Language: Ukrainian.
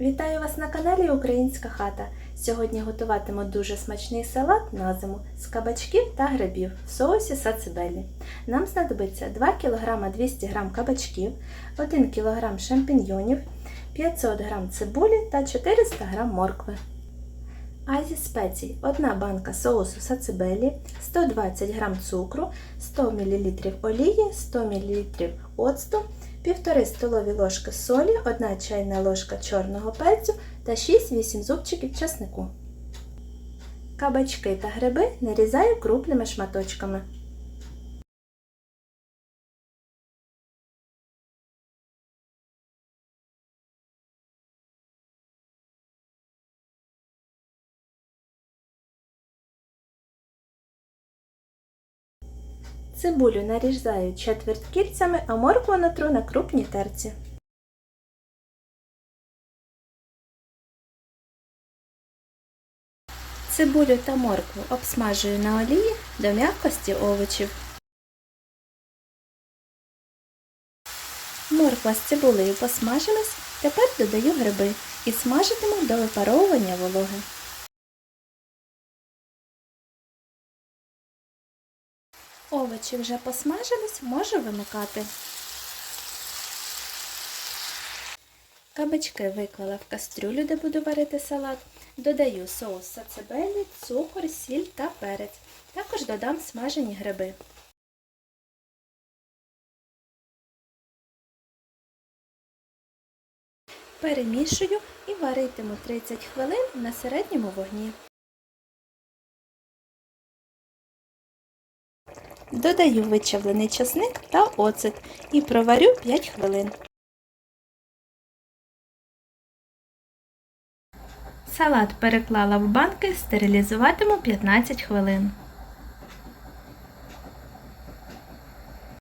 Вітаю вас на каналі Українська хата. Сьогодні готуватиму дуже смачний салат на зиму з кабачків та грибів в соусі сацибелі. Нам знадобиться 2 кг 200 г кабачків, 1 кг шампіньйонів, 500 г цибулі та 400 г моркви. А зі спецій 1 банка соусу сацибелі, 120 г цукру, 100 мл олії, 100 мл оцту, 1,5 столові ложки солі, 1 чайна ложка чорного перцю та 6-8 зубчиків чеснику. Кабачки та гриби нарізаю крупними шматочками. Цибулю нарізаю четверть кільцями, а моркву натру на крупній терці. Цибулю та моркву обсмажую на олії до м'якості овочів. Морква з цибулею посмажилась, тепер додаю гриби і смажитиму до випаровування вологи. Овочі вже посмажились, можу вимикати. Кабачки виклала в кастрюлю, де буду варити салат. Додаю соус сацебелі, цукор, сіль та перець. Також додам смажені гриби. Перемішую і варитиму 30 хвилин на середньому вогні. Додаю вичавлений часник та оцет і проварю 5 хвилин. Салат переклала в банки, стерилізуватиму 15 хвилин.